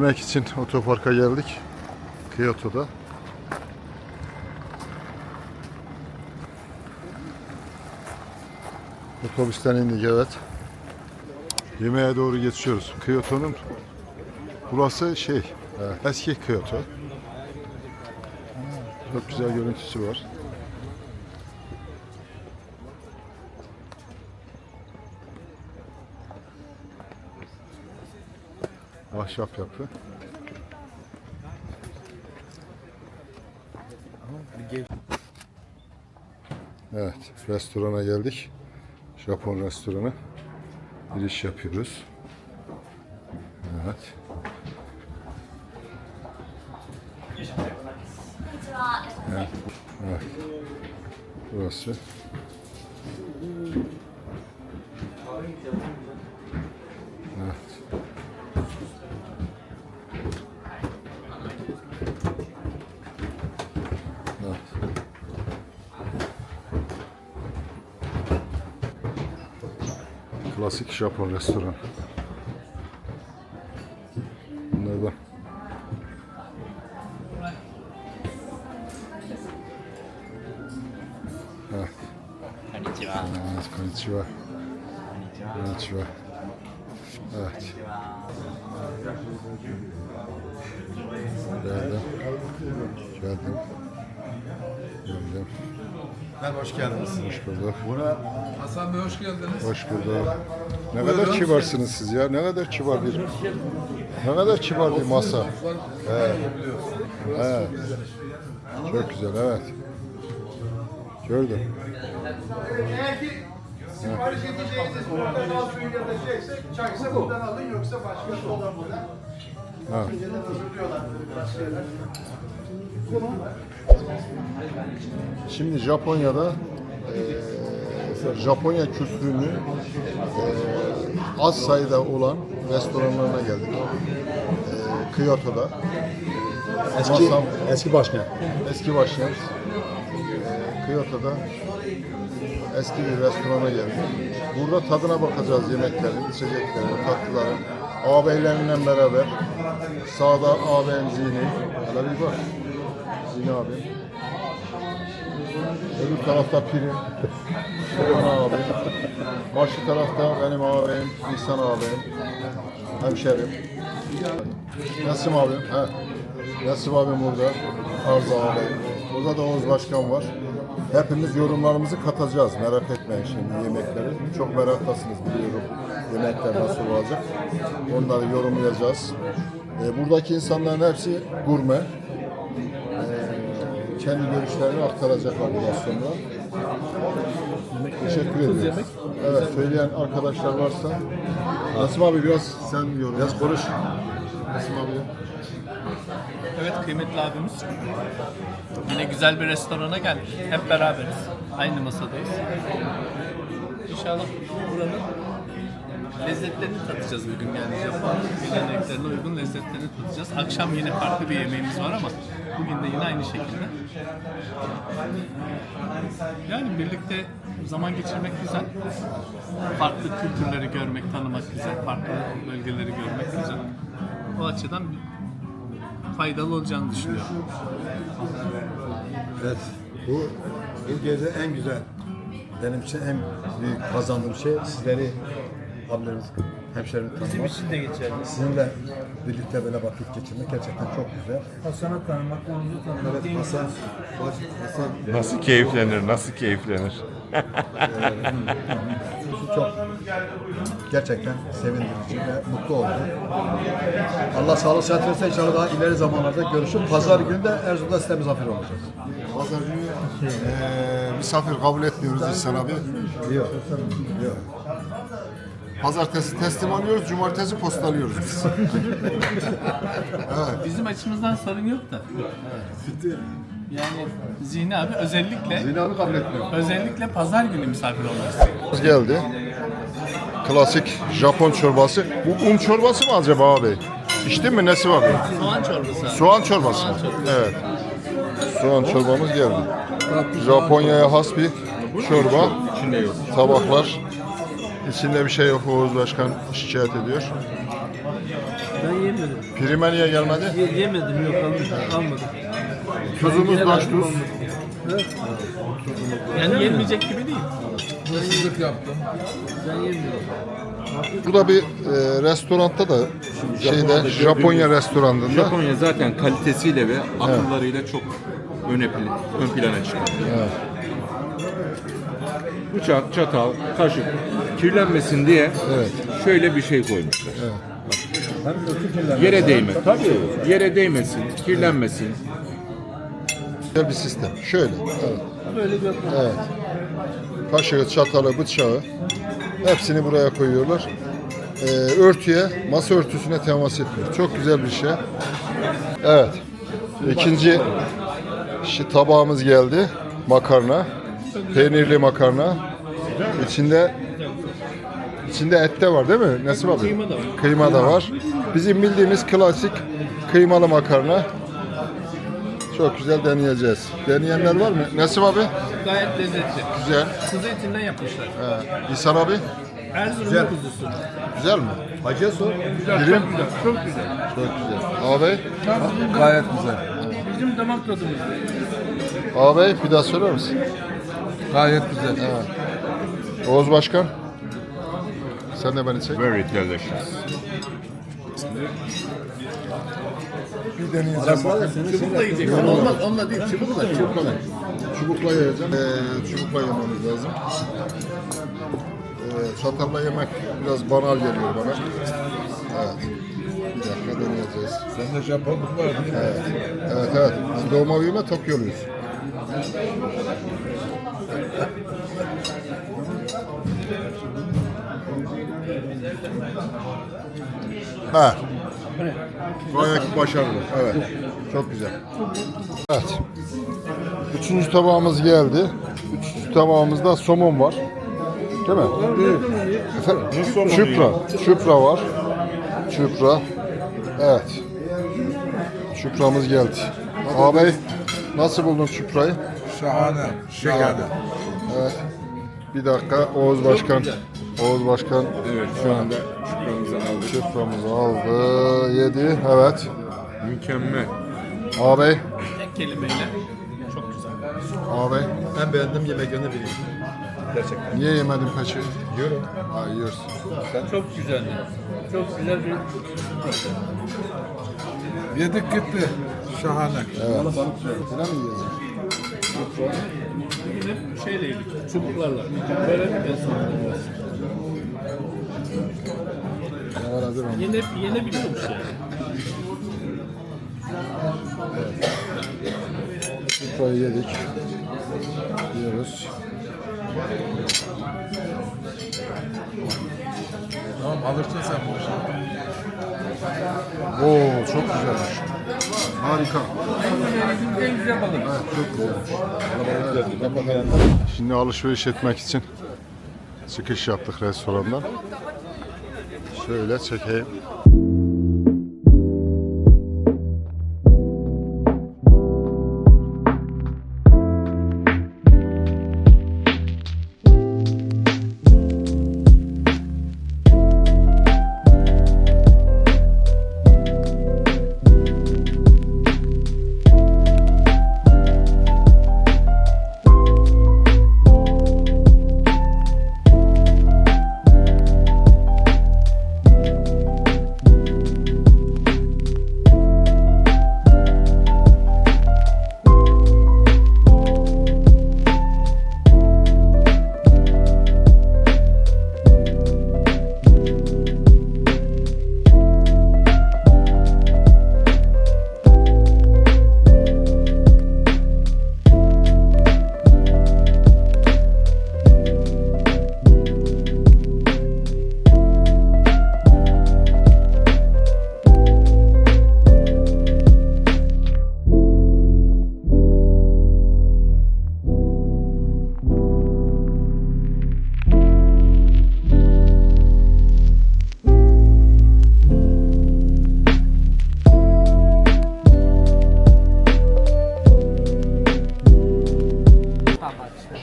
Yemek için otoparka geldik. Kyoto'da. Otobüsten indik evet. Yemeğe doğru geçiyoruz. Kyoto'nun burası şey e, eski Kyoto. Çok güzel görüntüsü var. Ahşap yapı. Evet, restorana geldik. Japon restoranı. Giriş yapıyoruz. Evet. Evet. evet. Burası. Evet. Evet. Klasik Japon restoran. Bunlardan. Evet. Konnichiwa. Evet, konnichiwa. Konnichiwa. Evet. Geldim. Geldim. Geldim. Merhaba, hoş geldiniz. Hoş bulduk. Buna Hasan Bey hoş geldiniz. Hoş bulduk. Ne kadar kibarsınız siz ya. Ne kadar kibar bir ne kadar kibar bir masa. Evet. Evet. Çok güzel evet. Gördüm. Sipariş edeceğiniz portakal suyu ya da şeyse çaysa buradan alın yoksa başka soda burada. Evet. Önceden hazırlıyorlar böyle biraz şeyler. Şimdi Japonya'da eee, Japonya kültürünü eee, az sayıda olan restoranlarına geldik. Eee Kyoto'da. eski Masam- eski başkent. Eski başkent. Eee, Kyoto'da eski bir restorana geldik. Burada tadına bakacağız yemeklerin, içeceklerin, tatlıların. Ağabeylerimle beraber. Sağda ağabeyim Zini. Hele bir bak. Zini abi. Öbür tarafta Pirim. Soğan abi. Karşı tarafta benim ağabeyim, İhsan ağabeyim. Hemşerim. Nasım abim. He. Nasım abim burada. Arzu ağabeyim. Burada da Oğuz Başkan var. Hepimiz yorumlarımızı katacağız. Merak etmeyin şimdi yemekleri. Çok meraktasınız biliyorum. Yemekler nasıl olacak. Onları yorumlayacağız. E, buradaki insanların hepsi gurme. Kendi görüşlerini aktaracaklar biraz sonra. Teşekkür ediyoruz. Evet, söyleyen arkadaşlar varsa. Nasım abi biraz sen yorum. Biraz konuş. Nasım abi. Evet kıymetli abimiz. Yine güzel bir restorana geldik. Hep beraberiz. Aynı masadayız. İnşallah buranın lezzetlerini tatacağız bugün yani Japon geleneklerine uygun lezzetlerini tatacağız. Akşam yine farklı bir yemeğimiz var ama bugün de yine aynı şekilde. Yani birlikte zaman geçirmek güzel. Farklı kültürleri görmek, tanımak güzel. Farklı bölgeleri görmek güzel. O açıdan faydalı olacağını düşünüyorum. Evet. Bu bu gece en güzel benim için en büyük kazandığım şey sizleri abileriniz, hemşerimi tanımak. için de geçerli. Sizinle birlikte böyle vakit geçirmek gerçekten çok güzel. Hasan'ı tanımak, Oğuz'u tanımak. Evet Hasan, Hasan Nasıl keyiflenir, nasıl keyiflenir? bu çok gerçekten sevindirici ve mutlu oldum. Allah sağlık sıhhat versin inşallah daha ileri zamanlarda görüşüp pazar günü de Erzurum'da size misafir olacağız. Pazar günü eee, misafir kabul etmiyoruz İhsan abi. Yok. Yok. Pazartesi teslim alıyoruz, cumartesi postalıyoruz biz. Bizim açımızdan sorun yok da. Yani Zihni abi özellikle Zinanı kabul etmiyor. özellikle pazar günü misafir olmak istiyor. geldi. Klasik Japon çorbası. Bu un çorbası mı acaba abi? İçtin mi nesi var? Soğan çorbası abi. Soğan çorbası. Soğan çorbası. Evet. Soğan çorbamız geldi. Japonya'ya has bir çorba. Tabaklar. İçinde bir şey yok Oğuz Başkan şikayet ediyor. Ben yemedim. Prime niye gelmedi? Ye- yemedim yok almadım. almadım. Tuzumuz kaç tuz? Yani yenmeyecek gibi değil. Hırsızlık yaptım. Ben yemiyorum. Bu da bir e, restoranda da şeyde Japonya restoranında. Japonya zaten kalitesiyle ve akıllarıyla çok öne pl- ön plana çıkıyor. Bıçak, çatal, kaşık kirlenmesin diye şöyle bir şey koymuşlar. Yere değme. Tabii. Yere değmesin, kirlenmesin. Güzel bir sistem. Şöyle. Evet. Böyle bir yapma. evet. Kaşığı, çatalı, bıçağı hepsini buraya koyuyorlar. E, örtüye, masa örtüsüne temas etmiyor. Çok güzel bir şey. Evet. İkinci şi- tabağımız geldi. Makarna. Peynirli makarna. İçinde içinde et de var değil mi? Nesi var? Kıyma da var. Kıyma da var. Bizim bildiğimiz klasik kıymalı makarna. Çok güzel deneyeceğiz. Deneyenler var mı? Nasip abi? Gayet lezzetli. Güzel. Kuzu etinden yapmışlar. He. İhsan abi? Erzurum kuzusu. Güzel mi? Hacıya sor. Birim? Çok güzel. Çok güzel. Ağabey? Gayet güzel. Bizim damak tadımız. Ağabey bir daha söyler misin? Gayet güzel. Oğuz Başkan? Sen de beni çek. Very delicious. Bir deneyeceğim. Çubukla yiyeceksin. Olmaz onunla değil. Çubukla. Çubukla. Çubukla yiyeceğim. Ee, çubukla yememiz lazım. Ee, çatalla yemek biraz banal geliyor bana. Evet. Bir dakika deneyeceğiz. Sende Japonluk var değil mi? Evet evet. Biz doğma büyüme Tokyoluyuz. Ha. Gayet başarılı. Evet. Çok güzel. Evet. Üçüncü tabağımız geldi. Üçüncü tabağımızda somon var. Değil mi? Efendim? Çupra. Çupra var. Çupra. Evet. Çupramız geldi. Ağabey nasıl buldun çuprayı? Şahane. Şahane. Evet. Bir dakika Oğuz Başkan. Oğuz Başkan Evet şu anda şükranımızı aldık. çupramızı aldı. Yedi. Evet. Mükemmel. Ağabey. Tek kelimeyle. Çok güzel. Ağabey. En beğendiğim yemeklerini bileyim. Gerçekten. Niye yemedin peçi? Yiyorum. Ha yiyorsun. Çok güzeldi. Çok güzel bir Yedik gitti. Şahane. Evet. Yine mi yiyeceğiz? Bugün hep şeyle yedik. Çubuklarla. Böyle bir ben sonra biraz. Ne var hazır mı? Yene, yenebiliyormuş yani. Çuprayı yedik. Yiyoruz. Tamam alırsın sen bu işi. Oo çok güzelmiş. Harika. Şimdi alışveriş etmek için çıkış yaptık restorandan. Şöyle çekeyim.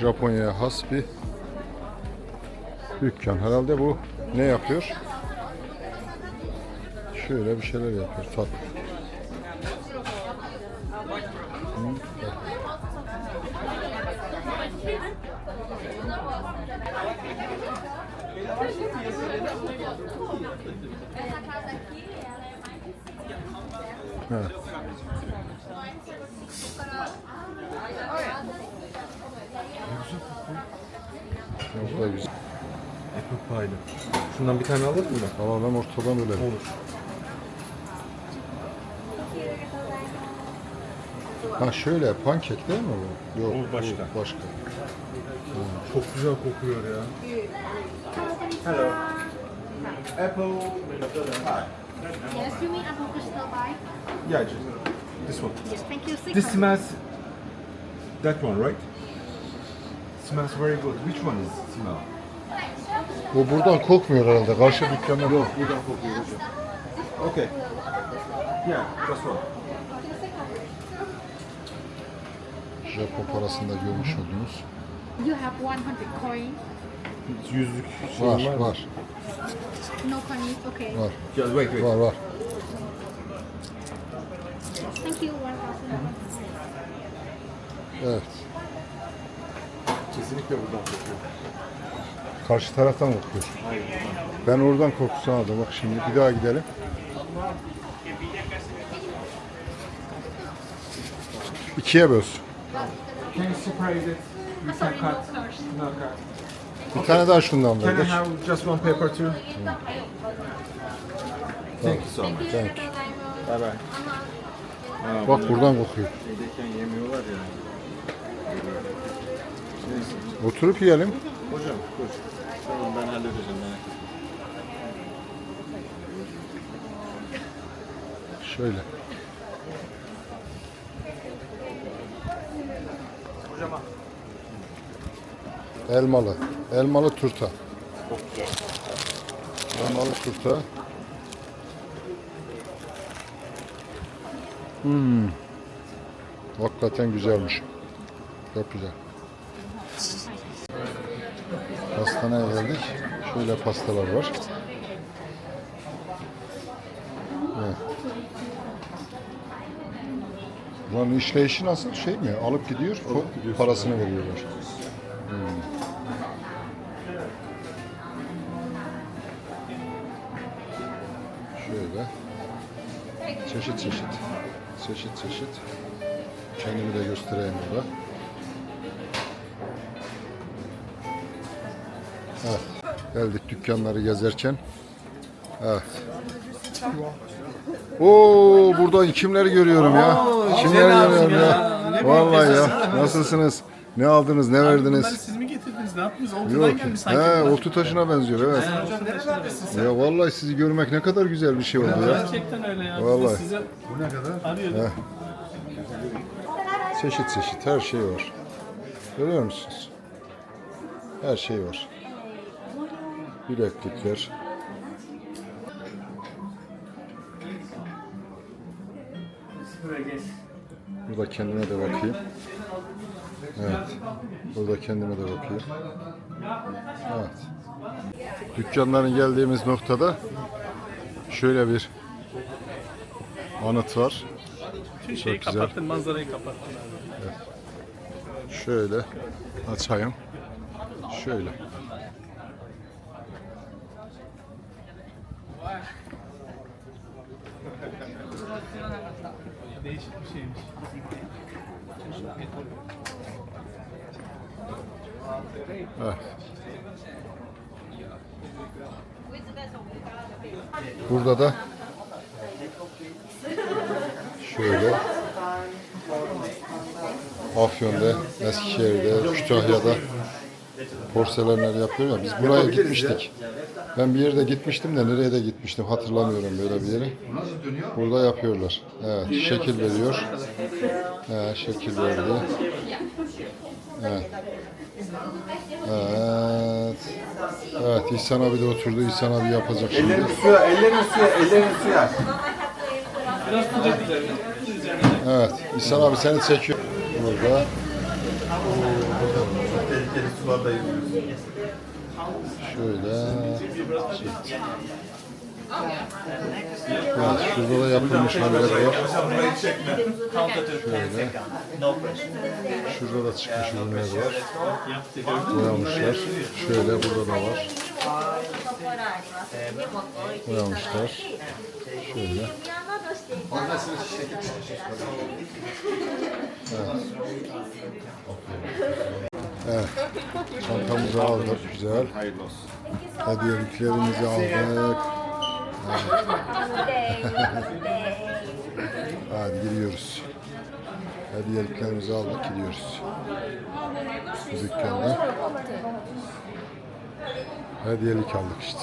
Japonya'ya has bir Dükkan. Herhalde bu ne yapıyor? Şöyle bir şeyler yapıyor. Tat. Hı, bak. Evet. Çok da güzel. Şundan bir tane alır mı? Alalım ortadan öyle. Olur. Ha şöyle pankek değil mi bu? Yok bu başka. Bu başka. Çok güzel kokuyor ya. Yes, you mean apple crystal pie? Yeah, just this one. Yes, thank you. Six This smells that one, right? Smells very good. Which one is smell? Bu buradan kokmuyor herhalde. Karşı dükkanda yok. Buradan kokuyor hocam. Okay. Yeah, that's one. Japon parasında görmüş olduğunuz. You have 100 coin. Yüzlük Var, var, No coin. Okay. var, Just wait, wait. var, var. Thank you. 1000. Evet. Kesinlikle buradan kokuyor. Karşı taraftan kokuyor. Ben oradan kokusunu aldım. Bak şimdi bir daha gidelim. İkiye böz. Can can. Bir tane daha şundan Can I ver. have just one paper too? Thank you so much. Thank you. Bye bye. Bak buradan kokuyor. Şeydeyken yemiyorlar ya. Neyse. Oturup yiyelim. Hocam koş. Tamam ben halledeceğim merak etme. Şöyle. Elmalı. Elmalı turta. Elmalı turta. Hmm. Hakikaten güzelmiş. Çok güzel. Pastaneye geldik. Şöyle pastalar var. Evet. Buranın işleyişi nasıl şey mi? Alıp gidiyor, po- parasını veriyorlar. Hmm. Şöyle. Çeşit çeşit. Çeşit çeşit. Kendimi de göstereyim burada. Geldik dükkanları gezerken. Evet. Oo buradan kimleri görüyorum ya? Kimleri görüyorum ya? Vallahi ya. Nasılsınız? Ne aldınız? Ne Bunları verdiniz? siz mi getirdiniz? Ne yaptınız? Oltudan Yok. gelmiş sanki. He, oltu taşına benziyor evet. Hocam nerelerdesin sen? Ya vallahi sizi görmek ne kadar güzel bir şey oldu ya. Gerçekten öyle ya. Biz de Vallahi. size Bu ne kadar? arıyorduk. Çeşit çeşit her şey var. Görüyor musunuz? Her şey var. Bileklikler. Burada kendime de bakayım. Evet. Burada kendime de bakayım. Evet. Dükkanların geldiğimiz noktada şöyle bir anıt var. Bütün şeyi Çok güzel. kapattın, manzarayı kapattın. Şöyle açayım. Şöyle. Değişik bir şeymiş. Evet. Burada da şöyle Afyon'da, Eskişehir'de, Kütahya'da porselenler yapıyor ya. Biz buraya gitmiştik. Ben bir yerde gitmiştim de nereye de gitmiştim hatırlamıyorum böyle bir yere. Burada yapıyorlar. Evet, şekil veriyor. Evet, şekil verdi. Evet. Evet. Evet, İhsan abi de oturdu. İhsan abi yapacak şimdi. suya, ellerini suya, ellerini suya. Evet, İhsan abi seni çekiyor. Burada. Tehlikeli sularda yüzüyoruz. Şöyle. Evet, şurada da yapılmış haller var. Şöyle. Şurada da çıkmış ürünler var. Boyamışlar. Şöyle burada da var. Boyamışlar. Şöyle. Evet. Çantamızı aldık. Güzel. Hayırlı olsun. Hediyeliklerimizi aldık. Hadi gidiyoruz. Hediyeliklerimizi aldık gidiyoruz. Bu dükkanda. Hediyelik aldık işte.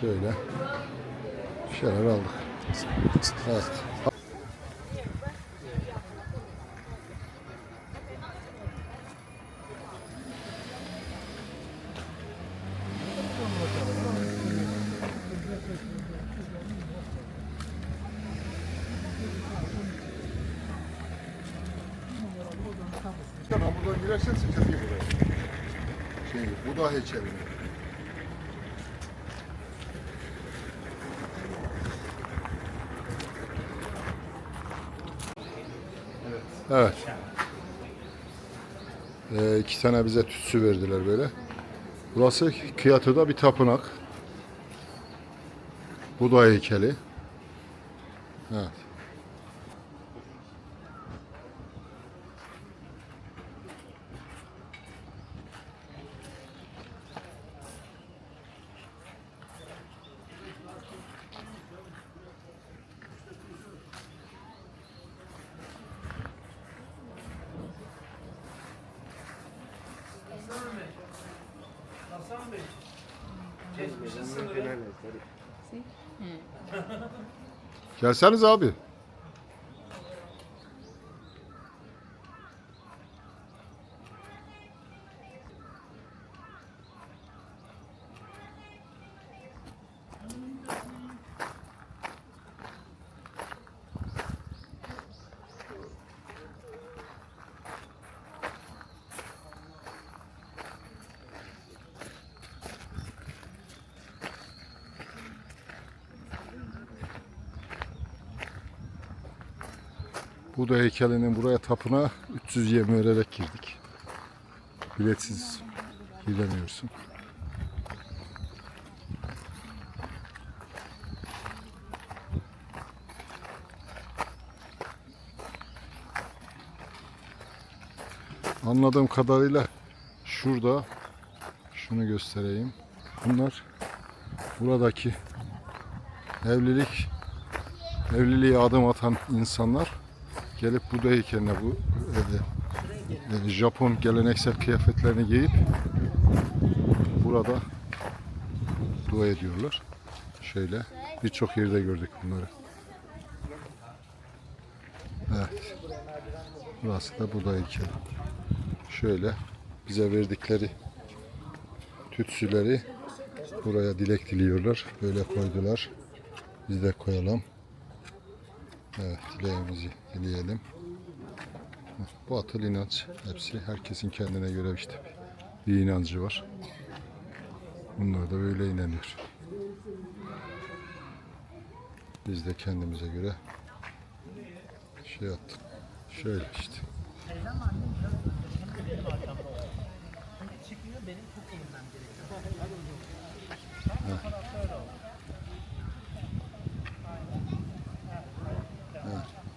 Şöyle. Şeyler aldık. Evet. Tamam buradan girersen sıkıntı buraya. Şey, bu da heykeli. Evet. Tane bize tütsü verdiler böyle. Burası Kiyatı'da bir tapınak. Bu da heykeli. Evet. Gelseniz abi. Bu da heykelinin buraya tapına 300 yem vererek girdik. Biletsiz giremiyorsun. Anladığım kadarıyla şurada şunu göstereyim. Bunlar buradaki evlilik evliliğe adım atan insanlar gelip Buda heykeline bu e, e, Japon geleneksel kıyafetlerini giyip burada dua ediyorlar. Şöyle birçok yerde gördük bunları. Evet. Burası da Buda heykeli. Şöyle bize verdikleri tütsüleri buraya dilek diliyorlar. Böyle koydular. Biz de koyalım. Evet, dileğimizi dileyelim. Bu atıl inanç hepsi herkesin kendine göre işte bir inancı var. Bunlar da böyle inanıyor. Biz de kendimize göre şey yaptık. Şöyle işte.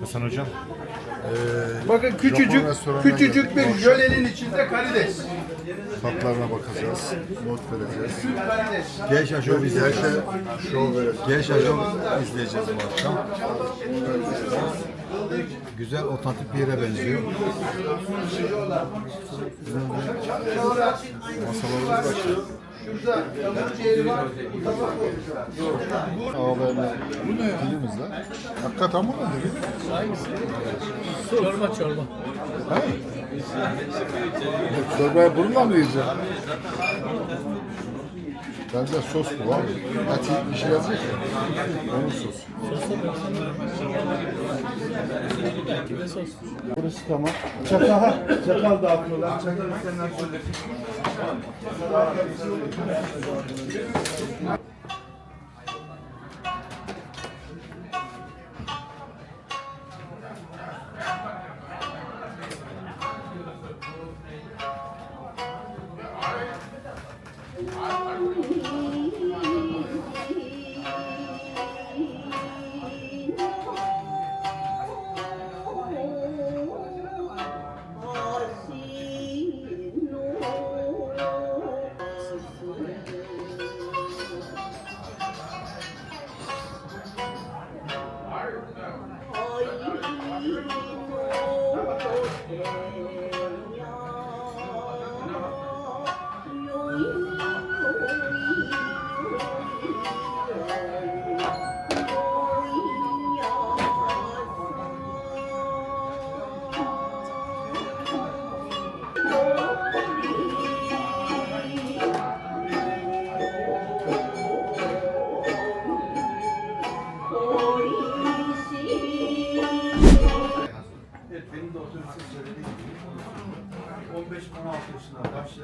Hasan hocam. Bakın küçücük küçücük bir jölenin içinde karides. Tatlarına bakacağız. Not vereceğiz. Karides. Geisha Show izleyeceğiz. Gerçe şov vereceğiz. Geisha Show izleyeceğiz bu akşam. Güzel, otantik bir yere benziyor. Masalarımız şey. Şurada tavuk ciğeri var. Bu tabak koymuşlar. Ağabeyimle dilimiz lan. Hakikaten bu ne? Çorba çorba. Ha? Çorbaya bununla mı yiyeceğim? Bence sos bu var. Eti pişirecek ya. Onun sosu. Belki de sos. Burası tamam. Çakal, çakal dağıtıyorlar. Çakal isteyenler söyle.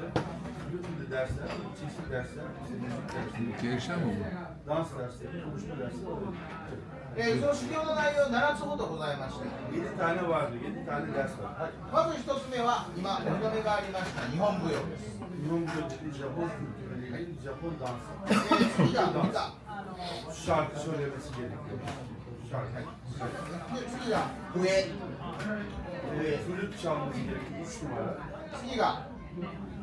Başlayarak bütün de dersler, çeşitli dersler, işte müzik dersleri, Gelişen mi bu? dans dersleri, konuşma dersleri oluyor. えー、その修行の内容7つほどございまして、7 tane vardı, 7 tane ders var. まず1つ目は今お認めがありました日本舞踊です。Yunan dediği Japon kültürüyle ilgili Japon dansı. えー、次が歌、Şarkı söylemesi gerekiyor. Şarkı. で次が笛、Ee, flüt çalması gerekiyor, 3 numara. 次が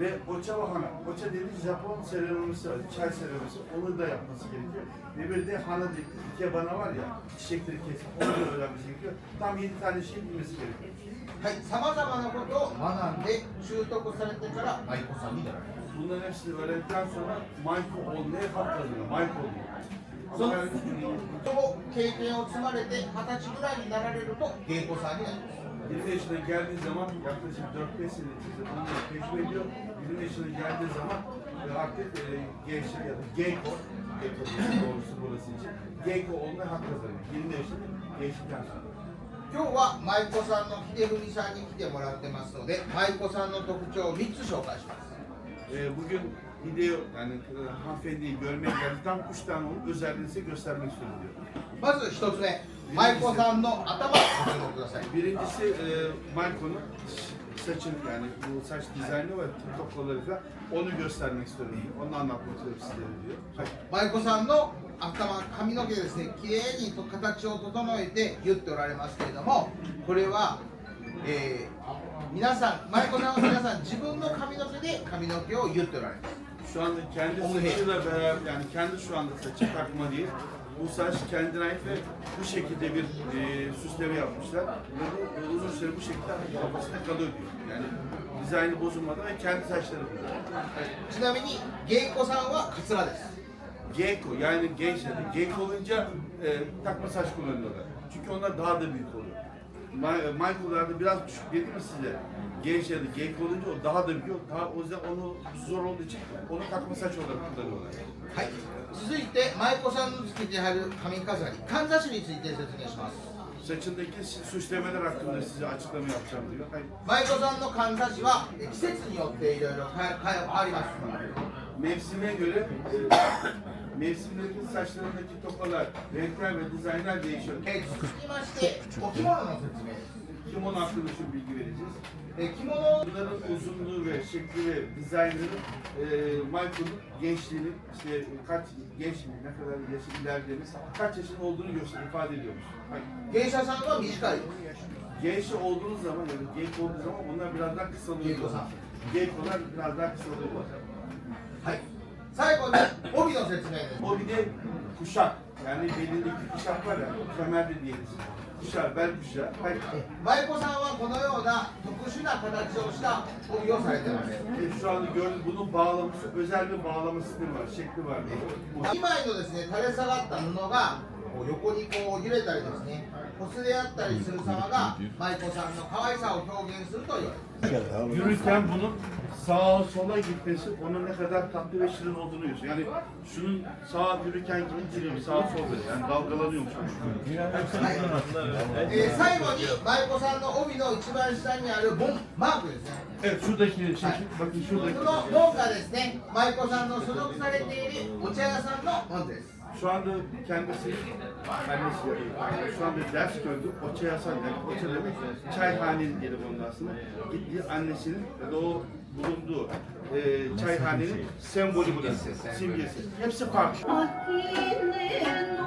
Ve ocha ve hana. Ocha dediğimiz Japon seremonisi var, çay seremonisi. Onu da yapması gerekiyor. Ve bir de hana dediğimiz ikebana var ya, çiçekleri kesip onu da öğrenmesi gerekiyor. Tam 7 tane şey bilmesi gerekiyor. はい、さまざまなことを学んで習得されてから舞妓さんになられます。 Bunların hepsini öğrendikten sonra Maiko olmaya hak kazanıyor. Maiko oluyor. Ama yani, その経験を積まれて二十歳ぐらいになられると芸妓さんになります 20 yaşına geldiği zaman yaklaşık 4-5 sene içinde bunu tecrübe ediyor. 20 yaşına geldiği zaman e, artık e, gençler ya da Geyko, Geyko diye doğrusu burası için Geyko olmaya hak kazanıyor. 20 yaşında geçtikten sonra. 今日は舞妓さんの秀文さんに来てもらってますので舞妓さんの特徴を3つ紹介します E, bugün video yani e, hanımefendiyi görmeye geldi. Tam 3 tane onun özelliğini size göstermek istiyorum diyor. まず1つ目舞妓さんの頭ご注目ください Birincisi e, Marco'nun saçın yani bu saç dizaynı ve top kolları falan onu göstermek istiyorum diyor. Onu anlatmak istiyorum sizlere diyor. 舞妓さんの頭髪の毛ですねきれいにと形を整えて言っておられますけれどもこれは、えー皆さん舞妓さんは皆さん自分の髪の毛で髪の毛を言っておられます Şu anda kendi Onu saçıyla beraber yani kendi şu anda saçı takma değil. Bu saç kendine ait ve bu şekilde bir e, süsleme yapmışlar. Ve bu uzun süre bu şekilde kafasında kalıyor diyor. Yani dizaynı bozulmadan ve kendi saçları bu. ちなみに芸妓さんはカツラです Gecko yani gençler. Gecko olunca e, takma saç kullanıyorlar. Çünkü onlar daha da büyük oluyor. Ma- Michael'larda biraz küçük dedim mi size? Gençlerde Gecko olunca o daha da büyük. Daha, o yüzden onu zor olduğu için onu takma saç olarak kullanıyorlar. はい続いて 舞妓さんのつけてはる髪飾りかんざしについて説明します Saçındaki süslemeler hakkında size açıklama yapacağım diyor. Hayır. 舞妓さんのかんざしはえ季節によっていろいろ変わります Mevsime göre e, mevsimdeki saçlarındaki tokalar, renkler ve dizaynlar değişiyor. えー続きましてお着物の説明です Kimon hakkında şu bilgi vereceğiz. E, kimonoların uzunluğu ve şekli ve dizaynları e, Michael'ın gençliğinin işte kaç genç mi, ne kadar yaşı ilerlemiş, kaç yaşında olduğunu göster, ifade ediyormuş. Hani, Genç Hasan var? Hiç genç olduğunuz zaman yani genç olduğunuz zaman onlar biraz daha kısalıyor. Genç olan. Biraz daha kısalıyor. Hayır. Sahip olan o bir de seçimlerden. O bir de kuşak. Yani belindeki kuşak var ya, kemer diyelim. 舞妓さんはこのような特殊な形をした帯をされてます。今のですね、垂れ下がった布が横にこう揺れたりですね、擦れ合ったりする様が舞妓さんの可愛さを表現するといわれます。Yürürken bunun sağa sola gitmesi onun ne kadar tatlı ve şirin olduğunu görüyorsun. Yani şunun sağa yürürken gibi değil, sağa sola böyle. Yani dalgalanıyormuş. えー最後に舞妓さんの帯の一番下にあるボンマークですね Evet şuradaki şey, bakın こ şuradaki. の門がですね舞妓さんの所属されているお茶屋さんの門です şu anda kendisi annesi şu anda ders gördü. Oça yasan demek. Oça demek çayhane diyelim onun aslında. Gittiği annesinin da o bulunduğu e, çayhanenin sembolü burası. Simgesi. Hepsi farklı. Akinin